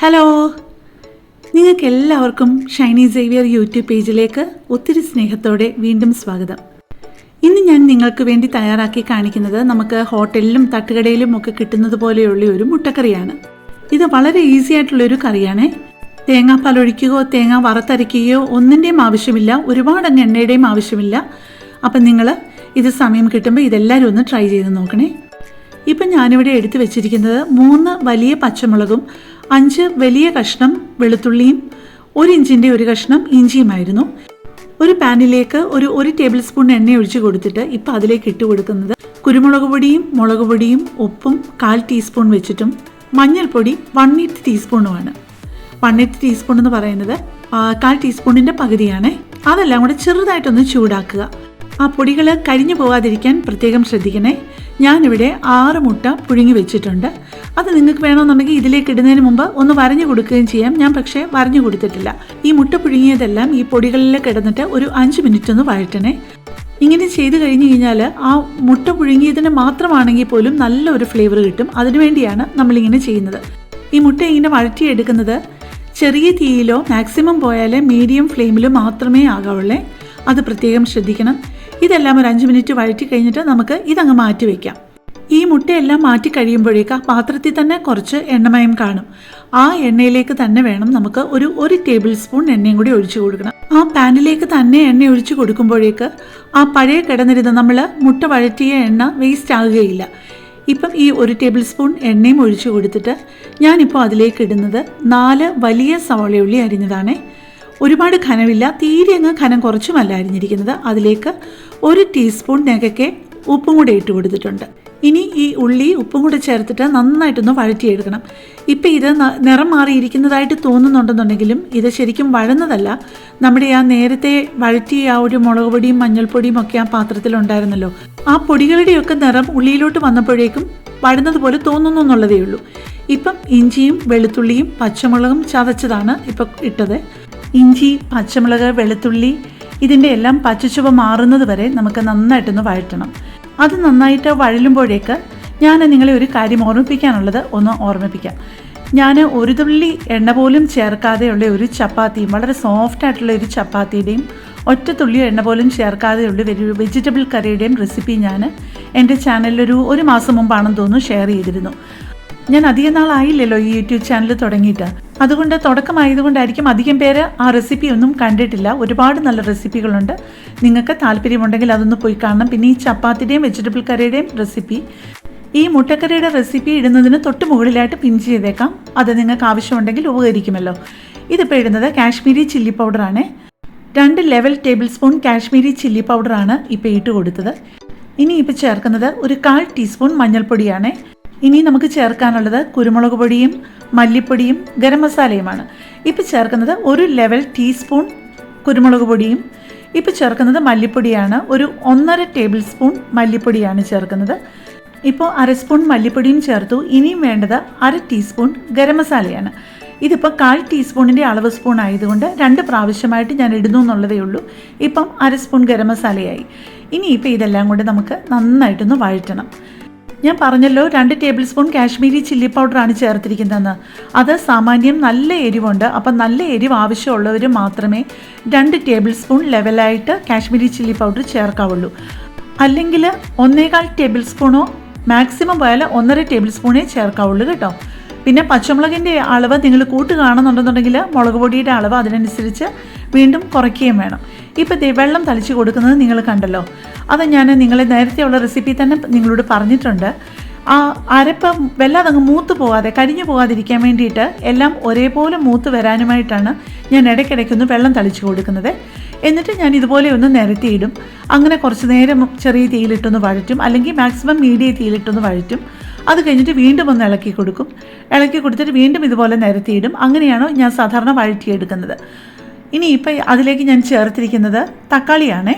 Hello നിങ്ങൾക്ക് എല്ലാവർക്കും Shiny Xavier YouTube പേജിലേക്ക് ഒത്തിരി സ്നേഹത്തോടെ വീണ്ടും സ്വാഗതം. ഇന്ന് ഞാൻ നിങ്ങൾക്ക് വേണ്ടി തയ്യാറാക്കി കാണിക്കുന്നത് നമുക്ക് ഹോട്ടലിലും തട്ടുകടയിലും ഒക്കെ കിട്ടുന്നത് പോലെയുള്ള ഒരു മുട്ടക്കറിയാണ്. ഇത് വളരെ ഈസി ആയിട്ടുള്ള ഒരു കറിയാണ്. തേങ്ങാപ്പാൽ ഒഴിക്കുകയോ തേങ്ങ വറുത്തരയ്ക്കുകയോ ഒന്നിന്റെയും ആവശ്യമില്ല. ഒരുപാട് അങ്ങ് എണ്ണയുടെയും ആവശ്യമില്ല. അപ്പം നിങ്ങൾ ഇത് സമയം കിട്ടുമ്പോൾ ഇതെല്ലാവരും ഒന്ന് ട്രൈ ചെയ്ത് നോക്കണേ. ഇപ്പം ഞാനിവിടെ എടുത്തു വെച്ചിരിക്കുന്നത് മൂന്ന് വലിയ പച്ചമുളകും അഞ്ച് വലിയ കഷ്ണം വെളുത്തുള്ളിയും ഒരു ഇഞ്ചിന്റെ ഒരു കഷ്ണം ഇഞ്ചിയുമായിരുന്നു. ഒരു പാനിലേക്ക് ഒരു ഒരു ടേബിൾ സ്പൂൺ എണ്ണ ഒഴിച്ച് കൊടുത്തിട്ട് ഇപ്പം അതിലേക്ക് ഇട്ട് കൊടുക്കുന്നത് കുരുമുളക് പൊടിയും മുളക് പൊടിയും ഉപ്പും കാൽ ടീസ്പൂൺ വെച്ചിട്ടും മഞ്ഞൾപ്പൊടി വൺ എയ്ത്ത് ടീസ്പൂണുമാണ് വൺ എയ്ത്ത് ടീസ്പൂൺ എന്ന് പറയുന്നത് കാൽ ടീസ്പൂണിന്റെ പകുതിയാണ്. അതെല്ലാം കൂടെ ചെറുതായിട്ടൊന്ന് ചൂടാക്കുക. ആ പൊടികൾ കരിഞ്ഞു പോകാതിരിക്കാൻ പ്രത്യേകം ശ്രദ്ധിക്കണേ. ഞാനിവിടെ ആറ് മുട്ട പുഴുങ്ങി വെച്ചിട്ടുണ്ട്. അത് നിങ്ങൾക്ക് വേണമെന്നുണ്ടെങ്കിൽ ഇതിലേക്ക് ഇടുന്നതിന് മുമ്പ് ഒന്ന് വരഞ്ഞു കൊടുക്കുകയും ചെയ്യാം. ഞാൻ പക്ഷേ വരഞ്ഞു കൊടുത്തിട്ടില്ല. ഈ മുട്ട പുഴുങ്ങിയതെല്ലാം ഈ പൊടികളിൽ കിടന്നിട്ട് ഒരു അഞ്ച് മിനിറ്റ് ഒന്ന് വഴറ്റണേ. ഇങ്ങനെ ചെയ്ത് കഴിഞ്ഞ് കഴിഞ്ഞാൽ ആ മുട്ട പുഴുങ്ങിയതിന് മാത്രമാണെങ്കിൽ പോലും നല്ലൊരു ഫ്ലേവർ കിട്ടും. അതിനുവേണ്ടിയാണ് നമ്മളിങ്ങനെ ചെയ്യുന്നത്. ഈ മുട്ട ഇങ്ങനെ വഴറ്റിയെടുക്കുന്നത് ചെറിയ തീയിലോ മാക്സിമം പോയാലേ മീഡിയം ഫ്ലെയിമിലോ മാത്രമേ ആകാവുള്ളേ. അത് പ്രത്യേകം ശ്രദ്ധിക്കണം. ഇതെല്ലാം ഒരു അഞ്ച് മിനിറ്റ് വഴറ്റി കഴിഞ്ഞിട്ട് നമുക്ക് ഇതങ്ങ് മാറ്റി വയ്ക്കാം ഈ മുട്ടയെല്ലാം മാറ്റി കഴിയുമ്പോഴേക്ക് ആ പാത്രത്തിൽ തന്നെ കുറച്ച് എണ്ണമയം കാണും. ആ എണ്ണയിലേക്ക് തന്നെ വേണം നമുക്ക് ഒരു ഒരു ടേബിൾ സ്പൂൺ എണ്ണയും കൂടി ഒഴിച്ചു കൊടുക്കണം. ആ പാനിലേക്ക് തന്നെ എണ്ണ ഒഴിച്ചു കൊടുക്കുമ്പോഴേക്ക് ആ പഴയ കിടന്നിരുന്ന നമ്മൾ മുട്ട വഴറ്റിയ എണ്ണ വേസ്റ്റ് ആകുകയില്ല. ഇപ്പം ഈ ഒരു ടേബിൾ സ്പൂൺ എണ്ണയും ഒഴിച്ചു കൊടുത്തിട്ട് ഞാനിപ്പോൾ അതിലേക്ക് ഇടുന്നത് നാല് വലിയ സവാളയുള്ളി അരിഞ്ഞതാണേ. ഒരുപാട് ഖനമില്ല. തീരെ അങ്ങ് ഖനം കുറച്ചുമല്ല അരിഞ്ഞിരിക്കുന്നത്. അതിലേക്ക് ഒരു ടീസ്പൂൺ നെകക്കെ ഉപ്പും കൂടെ ഇട്ട് കൊടുത്തിട്ടുണ്ട്. ഇനി ഈ ഉള്ളി ഉപ്പും കൂടെ ചേർത്തിട്ട് നന്നായിട്ടൊന്ന് വഴറ്റിയെടുക്കണം. ഇപ്പം ഇത് നിറം മാറിയിരിക്കുന്നതായിട്ട് തോന്നുന്നുണ്ടെന്നുണ്ടെങ്കിലും ഇത് ശരിക്കും വഴന്നതല്ല. നമ്മുടെ ആ നേരത്തെ വഴറ്റിയ ആ ഒരു മുളക് പൊടിയും മഞ്ഞൾപ്പൊടിയും ഒക്കെ ആ പാത്രത്തിലുണ്ടായിരുന്നല്ലോ ആ പൊടികളുടെയൊക്കെ നിറം ഉള്ളിയിലോട്ട് വന്നപ്പോഴേക്കും വഴുന്നതുപോലെ തോന്നുന്നു എന്നുള്ളതേ ഉള്ളൂ. ഇപ്പം ഇഞ്ചിയും വെളുത്തുള്ളിയും പച്ചമുളകും ചതച്ചതാണ് ഇപ്പം ഇട്ടത്. ഇഞ്ചി പച്ചമുളക് വെളുത്തുള്ളി ഇതിന്റെ എല്ലാം പച്ചച്ചുവ മാറുന്നത് വരെ നമുക്ക് നന്നായിട്ടൊന്ന് വഴറ്റണം. അത് നന്നായിട്ട് വഴലുമ്പോഴേക്ക് ഞാൻ നിങ്ങളെ ഒരു കാര്യം ഓർമ്മിപ്പിക്കാനുള്ളത് ഒന്ന് ഓർമ്മിപ്പിക്കാം. ഞാൻ ഒരു തുള്ളി എണ്ണ പോലും ചേർക്കാതെയുള്ള ഒരു ചപ്പാത്തിയും വളരെ സോഫ്റ്റ് ആയിട്ടുള്ള ഒരു ചപ്പാത്തിയുടെയും ഒറ്റ തുള്ളി എണ്ണ പോലും ചേർക്കാതെയുള്ള ഒരു വെജിറ്റബിൾ കറിയുടെയും റെസിപ്പി ഞാൻ എന്റെ ചാനലിലൊരു ഒരു മാസം മുമ്പാണെന്ന് തോന്നുന്നു ഷെയർ ചെയ്തിരുന്നു. ഞാൻ അധികം നാളായില്ലല്ലോ ഈ യൂട്യൂബ് ചാനൽ തുടങ്ങിയിട്ട്. അതുകൊണ്ട് തുടക്കമായതുകൊണ്ടായിരിക്കും അധികം പേര് ആ റെസിപ്പി ഒന്നും കണ്ടിട്ടില്ല. ഒരുപാട് നല്ല റെസിപ്പികളുണ്ട്. നിങ്ങൾക്ക് താല്പര്യമുണ്ടെങ്കിൽ അതൊന്ന് പോയി കാണണം. പിന്നെ ഈ ചപ്പാത്തിയുടെയും വെജിറ്റബിൾ കറിയുടെയും റെസിപ്പി. ഈ മുട്ടക്കറിയുടെ റെസിപ്പി ഇടുന്നതിന് തൊട്ട് മുകളിലായിട്ട് പിൻ ചെയ്തേക്കാം. അത് നിങ്ങൾക്ക് ആവശ്യമുണ്ടെങ്കിൽ ഉപകരിക്കുമല്ലോ. ഇതിപ്പോൾ ഇടുന്നത് കാശ്മീരി ചില്ലി പൗഡറാണ്. രണ്ട് level tablespoon Kashmiri chilli പൗഡറാണ് ഇപ്പോൾ ഇട്ട് കൊടുത്തത്. ഇനി ഇപ്പോൾ ചേർക്കുന്നത് ഒരു കാൽ ടീസ്പൂൺ മഞ്ഞൾപ്പൊടിയാണ്. ഇനി നമുക്ക് ചേർക്കാനുള്ളത് കുരുമുളക് പൊടിയും മല്ലിപ്പൊടിയും ഗരം മസാലയുമാണ്. ഇപ്പോൾ ചേർക്കുന്നത് ഒരു ലെവൽ ടീസ്പൂൺ കുരുമുളക് പൊടിയും ഇപ്പോൾ ചേർക്കുന്നത് മല്ലിപ്പൊടിയാണ്. ഒരു ഒന്നര ടേബിൾ സ്പൂൺ മല്ലിപ്പൊടിയാണ് ചേർക്കുന്നത്. ഇപ്പോൾ അര സ്പൂൺ മല്ലിപ്പൊടിയും ചേർത്തു. ഇനിയും വേണ്ടത് അര ടീസ്പൂൺ ഗരം മസാലയാണ്. ഇതിപ്പോൾ കാൽ ടീസ്പൂണിന്റെ അളവ് സ്പൂൺ ആയതുകൊണ്ട് രണ്ട് പ്രാവശ്യമായിട്ട് ഞാൻ ഇടുന്നു എന്നുള്ളതേ ഉള്ളൂ. ഇപ്പം അര സ്പൂൺ ഗരം മസാലയായി. ഇനി ഇപ്പോൾ ഇതെല്ലാം കൂടെ നമുക്ക് നന്നായിട്ടൊന്ന് വഴറ്റണം. ഞാൻ പറഞ്ഞല്ലോ രണ്ട് ടേബിൾ സ്പൂൺ കാശ്മീരി ചില്ലി പൗഡറാണ് ചേർത്തിരിക്കുന്നതെന്ന്. അത് സാമാന്യം നല്ല എരിവുണ്ട്. അപ്പം നല്ല എരിവ് ആവശ്യമുള്ളവർ മാത്രമേ രണ്ട് ടേബിൾ സ്പൂൺ ലെവലായിട്ട് കാശ്മീരി ചില്ലി പൗഡർ ചേർക്കാവുള്ളൂ. അല്ലെങ്കിൽ ഒന്നേകാൽ ടേബിൾ സ്പൂണോ മാക്സിമം പോയാൽ ഒന്നര ടേബിൾ സ്പൂണേ ചേർക്കാവുള്ളൂ കേട്ടോ. പിന്നെ പച്ചമുളകിന്റെ അളവ് നിങ്ങൾ കൂട്ട് കാണുന്നുണ്ടെന്നുണ്ടെങ്കിൽ മുളക് പൊടിയുടെ അളവ് അതിനനുസരിച്ച് വീണ്ടും കുറയ്ക്കുകയും വേണം. ഇപ്പോൾ ദേ വെള്ളം തളിച്ച് കൊടുക്കുന്നത് നിങ്ങൾ കണ്ടല്ലോ. അത് ഞാൻ നിങ്ങളെ നേരത്തെയുള്ള റെസിപ്പി തന്നെ നിങ്ങളോട് പറഞ്ഞിട്ടുണ്ട്. ആ അരപ്പ് വല്ലാതെ അങ്ങ് മൂത്ത് പോകാതെ കരിഞ്ഞു പോകാതിരിക്കാൻ വേണ്ടിയിട്ട് എല്ലാം ഒരേപോലെ മൂത്ത് വരാനുമായിട്ടാണ് ഞാൻ ഇടയ്ക്കിടയ്ക്കൊന്ന് വെള്ളം തളിച്ച് കൊടുക്കുന്നത്. എന്നിട്ട് ഞാൻ ഇതുപോലെ ഒന്ന് നിരത്തിയിടും. അങ്ങനെ കുറച്ച് നേരം ചെറിയ തീയിലിട്ടൊന്ന് വഴറ്റും അല്ലെങ്കിൽ മാക്സിമം മീഡിയം തീയിലിട്ടൊന്ന് വഴറ്റും. അത് കഴിഞ്ഞിട്ട് വീണ്ടും ഒന്ന് ഇളക്കി കൊടുക്കും. ഇളക്കി കൊടുത്തിട്ട് വീണ്ടും ഇതുപോലെ നിരത്തിയിടും. അങ്ങനെയാണ് ഞാൻ സാധാരണ വഴറ്റിയെടുക്കുന്നത്. ഇനി ഇപ്പം അതിലേക്ക് ഞാൻ ചേർത്തിരിക്കുന്നത് തക്കാളിയാണേ.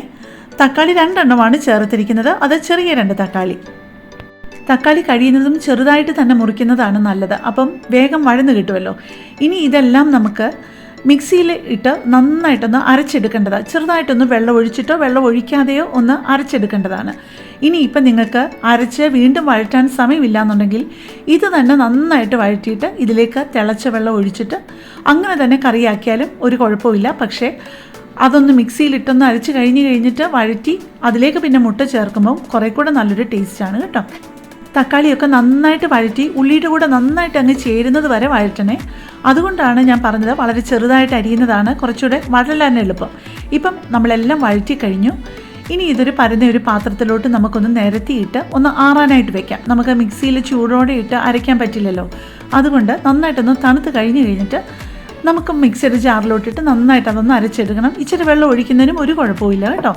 തക്കാളി രണ്ടെണ്ണമാണ് ചേർത്തിരിക്കുന്നത്. അത് ചെറിയ രണ്ട് തക്കാളി. തക്കാളി കഴിയുന്നതും ചെറുതായിട്ട് തന്നെ മുറിക്കുന്നതാണ് നല്ലത്. അപ്പം വേഗം വഴന്ന് കിട്ടുമല്ലോ. ഇനി ഇതെല്ലാം നമുക്ക് മിക്സിയിൽ ഇട്ട് നന്നായിട്ടൊന്ന് അരച്ചെടുക്കേണ്ടതാണ് ചെറുതായിട്ടൊന്ന് വെള്ളം ഒഴിച്ചിട്ടോ വെള്ളം ഒഴിക്കാതെയോ ഒന്ന് അരച്ചെടുക്കേണ്ടതാണ്. ഇനി ഇപ്പം നിങ്ങൾക്ക് അരച്ച് വീണ്ടും വഴറ്റാൻ സമയമില്ല എന്നുണ്ടെങ്കിൽ ഇത് തന്നെ നന്നായിട്ട് വഴറ്റിയിട്ട് ഇതിലേക്ക് തിളച്ച വെള്ളം ഒഴിച്ചിട്ട് അങ്ങനെ തന്നെ കറിയാക്കിയാലും ഒരു കുഴപ്പമില്ല. പക്ഷേ അതൊന്ന് മിക്സിയിലിട്ടൊന്ന് അരച്ച് കഴിഞ്ഞ് കഴിഞ്ഞിട്ട് വഴറ്റി അതിലേക്ക് പിന്നെ മുട്ട ചേർക്കുമ്പോൾ കുറേ കൂടെ നല്ലൊരു ടേസ്റ്റാണ് കേട്ടോ. തക്കാളിയൊക്കെ നന്നായിട്ട് വഴറ്റി ഉള്ളിയുടെ കൂടെ നന്നായിട്ട് അങ്ങ് ചേരുന്നത് വരെ വഴറ്റണേ. അതുകൊണ്ടാണ് ഞാൻ പറഞ്ഞത് വളരെ ചെറുതായിട്ട് അരിയുന്നതാണ് കുറച്ചുകൂടെ വഴലാൻ എളുപ്പം. ഇപ്പം നമ്മളെല്ലാം വഴറ്റി കഴിഞ്ഞു. ഇനി ഇതൊരു പരന്ന ഒരു പാത്രത്തിലോട്ട് നമുക്കൊന്ന് നിരത്തിയിട്ട് ഒന്ന് ആറാനായിട്ട് വെക്കാം. നമുക്ക് മിക്സിയിൽ ചൂടോടെ ഇട്ട് അരയ്ക്കാൻ പറ്റില്ലല്ലോ. അതുകൊണ്ട് നന്നായിട്ടൊന്ന് തണുത്ത് കഴിഞ്ഞ് കഴിഞ്ഞിട്ട് നമുക്ക് മിക്സിയുടെ ജാറിലോട്ടിട്ട് നന്നായിട്ട് അതൊന്ന് അരച്ചെടുക്കണം. ഇച്ചിരി വെള്ളം ഒഴിക്കുന്നതിനും ഒരു കുഴപ്പമില്ല കേട്ടോ.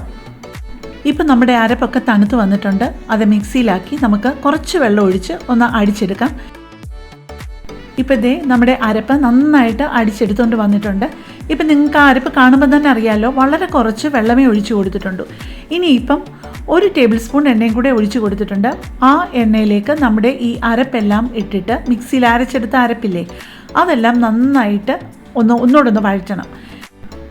ഇപ്പം നമ്മുടെ അരപ്പൊക്കെ തണുത്ത് വന്നിട്ടുണ്ട്. അത് മിക്സിയിലാക്കി നമുക്ക് കുറച്ച് വെള്ളം ഒഴിച്ച് ഒന്ന് അടിച്ചെടുക്കാം. ഇപ്പം ഇതേ നമ്മുടെ അരപ്പ് നന്നായിട്ട് അടിച്ചെടുത്തുകൊണ്ട് വന്നിട്ടുണ്ട്. ഇപ്പം നിങ്ങൾക്ക് ആ അരപ്പ് കാണുമ്പോൾ തന്നെ അറിയാമല്ലോ വളരെ കുറച്ച് വെള്ളമേ ഒഴിച്ചു കൊടുത്തിട്ടുള്ളൂ ഇനിയിപ്പം ഒരു ടേബിൾ സ്പൂൺ എണ്ണയും കൂടെ ഒഴിച്ചു കൊടുത്തിട്ടുണ്ട്. ആ എണ്ണയിലേക്ക് നമ്മുടെ ഈ അരപ്പെല്ലാം ഇട്ടിട്ട് മിക്സിയിൽ അരച്ചെടുത്ത അരപ്പില്ലേ അതെല്ലാം നന്നായിട്ട് ഒന്ന് ഒന്നുകൂടെ വഴറ്റണം.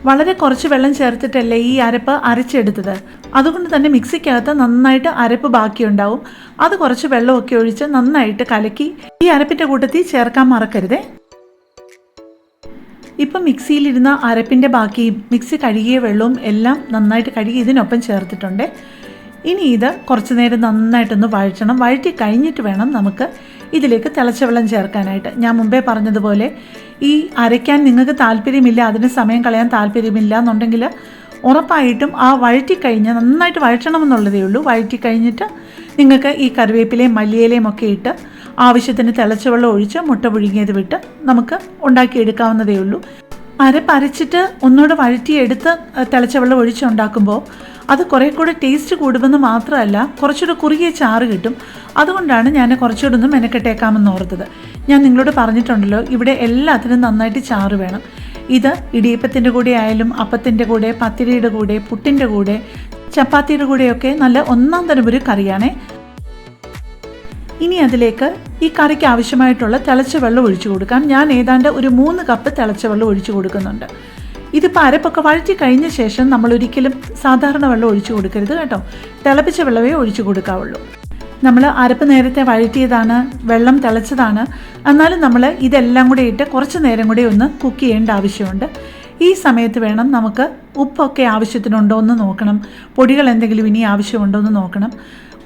വളരെ കുറച്ച് വെള്ളം ചേർത്തിട്ടല്ലേ ഈ അരപ്പ് അരച്ചെടുത്തത്? അതുകൊണ്ട് തന്നെ മിക്സിക്കകത്ത് നന്നായിട്ട് അരപ്പ് ബാക്കിയുണ്ടാവും. അത് കുറച്ച് വെള്ളമൊക്കെ ഒഴിച്ച് നന്നായിട്ട് കലക്കി ഈ അരപ്പിന്റെ കൂട്ടത്തിൽ ചേർക്കാൻ മറക്കരുതേ. ഇപ്പം മിക്സിയിലിരുന്ന അരപ്പിന്റെ ബാക്കി മിക്സി കഴുകിയ വെള്ളവും എല്ലാം നന്നായിട്ട് കഴുകി ഇതിനൊപ്പം ചേർത്തിട്ടുണ്ട്. ഇനി ഇത് കുറച്ച് നേരം നന്നായിട്ടൊന്ന് വഴറ്റണം. വഴറ്റി കഴിഞ്ഞിട്ട് വേണം നമുക്ക് ഇതിലേക്ക് തിളച്ച വെള്ളം ചേർക്കാനായിട്ട്. ഞാൻ മുമ്പേ പറഞ്ഞതുപോലെ ഈ അരയ്ക്കാൻ നിങ്ങൾക്ക് താല്പര്യമില്ല അതിന് സമയം കളയാൻ താല്പര്യമില്ല എന്നുണ്ടെങ്കിൽ ഉറപ്പായിട്ടും ആ വഴറ്റിക്കഴിഞ്ഞ് നന്നായിട്ട് വഴറ്റണമെന്നുള്ളതേ ഉള്ളൂ. വഴറ്റിക്കഴിഞ്ഞിട്ട് നിങ്ങൾക്ക് ഈ കറിവേപ്പിലയും മല്ലിയിലയും ഒക്കെ ഇട്ട് ആവശ്യത്തിന് തിളച്ച വെള്ളം ഒഴിച്ച് മുട്ട പുഴുങ്ങിയത് വിട്ട് നമുക്ക് ഉണ്ടാക്കിയെടുക്കാവുന്നതേ ഉള്ളൂ. അരപ്പരച്ചിട്ട് ഒന്നുകൂടെ വഴറ്റിയെടുത്ത് തിളച്ച വെള്ളം ഒഴിച്ചുണ്ടാക്കുമ്പോൾ അത് കുറേ കൂടെ ടേസ്റ്റ് കൂടുമെന്ന് മാത്രമല്ല കുറച്ചുകൂടെ കുറുകിയ ചാറ് കിട്ടും. അതുകൊണ്ടാണ് ഞാൻ കുറച്ചുകൂടെ ഒന്ന് മെനക്കെട്ടേക്കാമെന്ന് ഓർത്തത്. ഞാൻ നിങ്ങളോട് പറഞ്ഞിട്ടുണ്ടല്ലോ ഇവിടെ എല്ലാത്തിനും നന്നായിട്ട് ചാറ് വേണം. ഇത് ഇടിയപ്പത്തിന്റെ കൂടെ ആയാലും അപ്പത്തിന്റെ കൂടെ പത്തിരിയുടെ കൂടെ പുട്ടിന്റെ കൂടെ ചപ്പാത്തിയുടെ കൂടെയൊക്കെ നല്ല ഒന്നാം തരം ഒരു കറിയാണേ. ഇനി അതിലേക്ക് ഈ കറിക്ക് ആവശ്യമായിട്ടുള്ള തിളച്ച വെള്ളം ഒഴിച്ചു കൊടുക്കാം. ഞാൻ ഏതാണ്ട് ഒരു മൂന്ന് കപ്പ് തിളച്ച വെള്ളം ഒഴിച്ചു കൊടുക്കുന്നുണ്ട്. ഇതിപ്പോൾ അരപ്പൊക്കെ വഴറ്റി കഴിഞ്ഞ ശേഷം നമ്മൾ ഒരിക്കലും സാധാരണ വെള്ളം ഒഴിച്ചു കൊടുക്കരുത് കേട്ടോ. തിളപ്പിച്ച വെള്ളമേ ഒഴിച്ചു കൊടുക്കാവുള്ളൂ. നമ്മൾ അരപ്പ് നേരത്തെ വഴറ്റിയതാണ് വെള്ളം തിളച്ചതാണ്. എന്നാലും നമ്മൾ ഇതെല്ലാം കൂടെ ഇട്ട് കുറച്ച് നേരം കൂടി ഒന്ന് കുക്ക് ചെയ്യേണ്ട ആവശ്യമുണ്ട്. ഈ സമയത്ത് വേണം നമുക്ക് ഉപ്പൊക്കെ ആവശ്യത്തിനുണ്ടോ എന്ന് നോക്കണം. പൊടികൾ എന്തെങ്കിലും ഇനി ആവശ്യമുണ്ടോ എന്ന് നോക്കണം.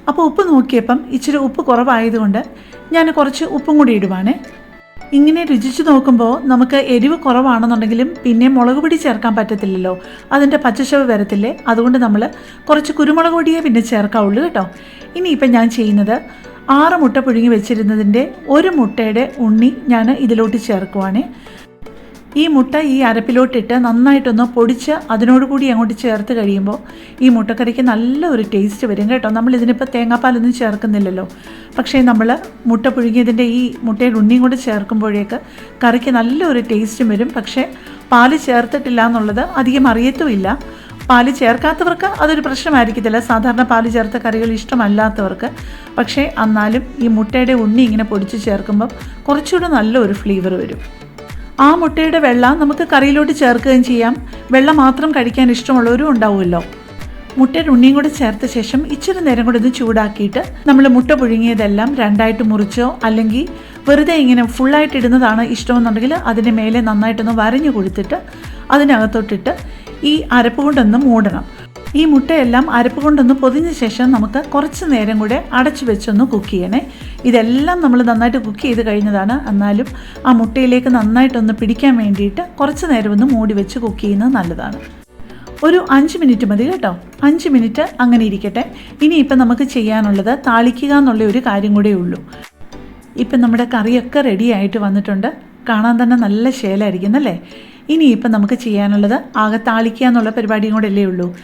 അപ്പോൾ ഉപ്പ് നോക്കിയപ്പം ഇച്ചിരി ഉപ്പ് കുറവായതുകൊണ്ട് ഞാൻ കുറച്ച് ഉപ്പും കൂടി ഇടുവാണേ. ഇങ്ങനെ രുചിച്ചു നോക്കുമ്പോൾ നമുക്ക് എരിവ് കുറവാണെന്നുണ്ടെങ്കിലും പിന്നെ മുളക് പൊടി ചേർക്കാൻ പറ്റത്തില്ലല്ലോ. അതിന്റെ പച്ചച്ചവ് വരത്തില്ലേ? അതുകൊണ്ട് നമ്മൾ കുറച്ച് കുരുമുളക് പൊടിയേ പിന്നെ ചേർക്കാവുള്ളൂ കേട്ടോ. ഇനിയിപ്പം ഞാൻ ചെയ്യുന്നത് ആറ് മുട്ട പുഴുങ്ങി വെച്ചിരുന്നതിന്റെ ഒരു മുട്ടയുടെ ഉണ്ണി ഞാൻ ഇതിലോട്ട് ചേർക്കുവാണേ. ഈ മുട്ട ഈ അരപ്പിലോട്ടിട്ട് നന്നായിട്ടൊന്ന് പൊടിച്ച് അതിനോടുകൂടി അങ്ങോട്ട് ചേർത്ത് കഴിയുമ്പോൾ ഈ മുട്ടക്കറിക്ക് നല്ല ഒരു ടേസ്റ്റ് വരും കേട്ടോ. നമ്മൾ ഇതിനിപ്പോൾ തേങ്ങാപ്പാലൊന്നും ചേർക്കുന്നില്ലല്ലോ. പക്ഷേ നമ്മൾ മുട്ട പുഴുങ്ങിയതിന്റെ ഈ മുട്ടയുടെ ഉണ്ണിയും കൂടി ചേർക്കുമ്പോഴേക്ക് കറിക്ക് നല്ലൊരു ടേസ്റ്റും വരും. പക്ഷേ പാൽ ചേർത്തിട്ടില്ല എന്നുള്ളത് അധികം അറിയത്തുമില്ല. പാൽ ചേർക്കാത്തവർക്ക് അതൊരു പ്രശ്നമായിരിക്കത്തില്ല. സാധാരണ പാൽ ചേർത്ത കറികൾ ഇഷ്ടമല്ലാത്തവർക്ക്. പക്ഷേ എന്നാലും ഈ മുട്ടയുടെ ഉണ്ണി ഇങ്ങനെ പൊടിച്ച് ചേർക്കുമ്പം കുറച്ചുകൂടെ നല്ലൊരു ഫ്ലേവർ വരും. ആ മുട്ടയുടെ വെള്ള നമുക്ക് കറിയിലോട്ട് ചേർക്കുകയും ചെയ്യാം. വെള്ളം മാത്രം കഴിക്കാൻ ഇഷ്ടമുള്ളവരും ഉണ്ടാവുമല്ലോ. മുട്ടയുടെ ഉണ്ണിയും കൂടെ ചേർത്ത ശേഷം ഇച്ചിരി നേരം കൂടെ ഇത് ചൂടാക്കിയിട്ട് നമ്മൾ മുട്ട പുഴുങ്ങിയതെല്ലാം രണ്ടായിട്ട് മുറിച്ചോ അല്ലെങ്കിൽ വെറുതെ ഇങ്ങനെ ഫുള്ളായിട്ട് ഇടുന്നതാണ് ഇഷ്ടമെന്നുണ്ടെങ്കിൽ അതിന്റെ മേലെ നന്നായിട്ടൊന്ന് വരഞ്ഞു കൊടുത്തിട്ട് അതിനകത്തോട്ടിട്ട് ഈ അരപ്പ് കൊണ്ടൊന്ന് മൂടണം. ഈ മുട്ടയെല്ലാം അരപ്പ് കൊണ്ടൊന്ന് പൊതിഞ്ഞ ശേഷം നമുക്ക് കുറച്ച് നേരം കൂടെ അടച്ചു വെച്ചൊന്ന് കുക്ക് ചെയ്യണേ. ഇതെല്ലാം നമ്മൾ നന്നായിട്ട് കുക്ക് ചെയ്ത് കഴിഞ്ഞതാണ്. എന്നാലും ആ മുട്ടയിലേക്ക് നന്നായിട്ടൊന്ന് പിടിക്കാൻ വേണ്ടിയിട്ട് കുറച്ച് നേരം ഒന്ന് മൂടി വെച്ച് കുക്ക് ചെയ്യുന്നത് നല്ലതാണ്. ഒരു അഞ്ച് മിനിറ്റ് മതി കേട്ടോ. അഞ്ച് മിനിറ്റ് അങ്ങനെ ഇരിക്കട്ടെ. ഇനിയിപ്പം നമുക്ക് ചെയ്യാനുള്ളത് താളിക്കുക എന്നുള്ള ഒരു കാര്യം കൂടെ ഉള്ളൂ. ഇപ്പം നമ്മുടെ കറിയൊക്കെ റെഡി ആയിട്ട് വന്നിട്ടുണ്ട്. കാണാൻ തന്നെ നല്ല ശേലായിരിക്കുന്നല്ലേ? ഇനിയിപ്പം നമുക്ക് ചെയ്യാനുള്ളത് ആകെ താളിക്കുക എന്നുള്ള പരിപാടിയും കൂടെ അല്ലേ ഉള്ളൂ.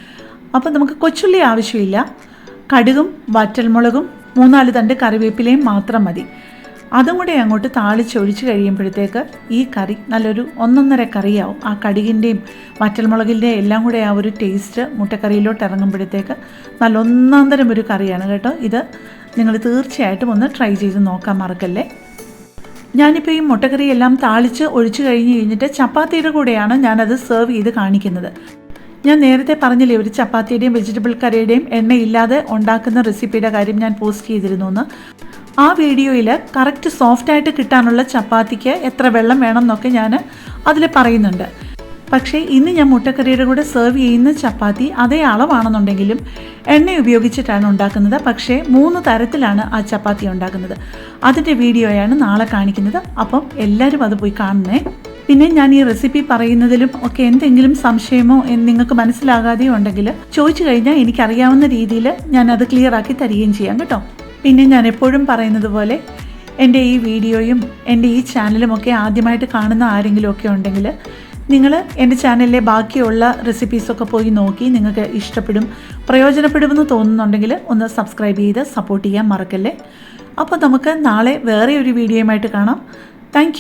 അപ്പോൾ നമുക്ക് കൊച്ചുള്ളി ആവശ്യമില്ല. കടുകും വറ്റൽമുളകും മൂന്നാൽ തണ്ട് കറിവേപ്പിലയും മാത്രം മതി. അതും കൂടെ അങ്ങോട്ട് താളിച്ചൊഴിച്ച് കഴിയുമ്പോഴത്തേക്ക് ഈ കറി നല്ലൊരു ഒന്നൊന്നര കറിയാവും. ആ കടുകിന്റെയും വറ്റൽമുളകിന്റെയും എല്ലാം കൂടെ ആ ഒരു ടേസ്റ്റ് മുട്ടക്കറിയിലോട്ട് ഇറങ്ങുമ്പോഴത്തേക്ക് നല്ല ഒന്നാം തരം ഒരു കറിയാണ് കേട്ടോ ഇത്. നിങ്ങൾ തീർച്ചയായിട്ടും ഒന്ന് ട്രൈ ചെയ്ത് നോക്കാൻ മറക്കല്ലേ? ഞാനിപ്പോൾ ഈ മുട്ടക്കറിയെല്ലാം താളിച്ച് ഒഴിച്ചു കഴിഞ്ഞ് കഴിഞ്ഞിട്ട് ചപ്പാത്തിയുടെ കൂടെയാണ് ഞാനത് സെർവ് ചെയ്ത് കാണിക്കുന്നത്. ഞാൻ നേരത്തെ പറഞ്ഞില്ലേ ഒരു ചപ്പാത്തിയുടെയും വെജിറ്റബിൾ കറിയുടെയും എണ്ണയില്ലാതെ ഉണ്ടാക്കുന്ന റെസിപ്പിയുടെ കാര്യം ഞാൻ പോസ്റ്റ് ചെയ്തിരുന്നു എന്ന് ആ വീഡിയോയിൽ കറക്റ്റ് സോഫ്റ്റായിട്ട് കിട്ടാനുള്ള ചപ്പാത്തിക്ക് എത്ര വെള്ളം വേണം എന്നൊക്കെ ഞാൻ അതിൽ പറയുന്നുണ്ട്. പക്ഷേ ഇന്ന് ഞാൻ മുട്ടക്കറിയുടെ കൂടെ സെർവ് ചെയ്യുന്ന ചപ്പാത്തി അതേ അളവാണെന്നുണ്ടെങ്കിലും എണ്ണ ഉപയോഗിച്ചിട്ടാണ് ഉണ്ടാക്കുന്നത്. പക്ഷേ മൂന്ന് തരത്തിലാണ് ആ ചപ്പാത്തി ഉണ്ടാക്കുന്നത്. അതിന്റെ വീഡിയോയാണ് നാളെ കാണിക്കുന്നത്. അപ്പം എല്ലാവരും അത് പോയി കാണണേ. പിന്നെ ഞാൻ ഈ റെസിപ്പി പറയുന്നതിലും ഒക്കെ എന്തെങ്കിലും സംശയമോ നിങ്ങൾക്ക് മനസ്സിലാകാതെയോ ഉണ്ടെങ്കിൽ ചോദിച്ചു കഴിഞ്ഞാൽ എനിക്കറിയാവുന്ന രീതിയിൽ ഞാൻ അത് ക്ലിയർ ആക്കി തരികയും ചെയ്യാം കേട്ടോ. പിന്നെ ഞാൻ എപ്പോഴും പറയുന്നത് പോലെ എന്റെ ഈ വീഡിയോയും എന്റെ ഈ ചാനലും ഒക്കെ ആദ്യമായിട്ട് കാണുന്ന ആരെങ്കിലും ഒക്കെ ഉണ്ടെങ്കിൽ നിങ്ങൾ എന്റെ ചാനലിലെ ബാക്കിയുള്ള റെസിപ്പീസൊക്കെ പോയി നോക്കി നിങ്ങൾക്ക് ഇഷ്ടപ്പെടും പ്രയോജനപ്പെടുമെന്ന് തോന്നുന്നുണ്ടെങ്കിൽ ഒന്ന് സബ്സ്ക്രൈബ് ചെയ്ത് സപ്പോർട്ട് ചെയ്യാൻ മറക്കല്ലേ. അപ്പോൾ നമുക്ക് നാളെ വേറെ ഒരു വീഡിയോയുമായിട്ട് കാണാം. താങ്ക്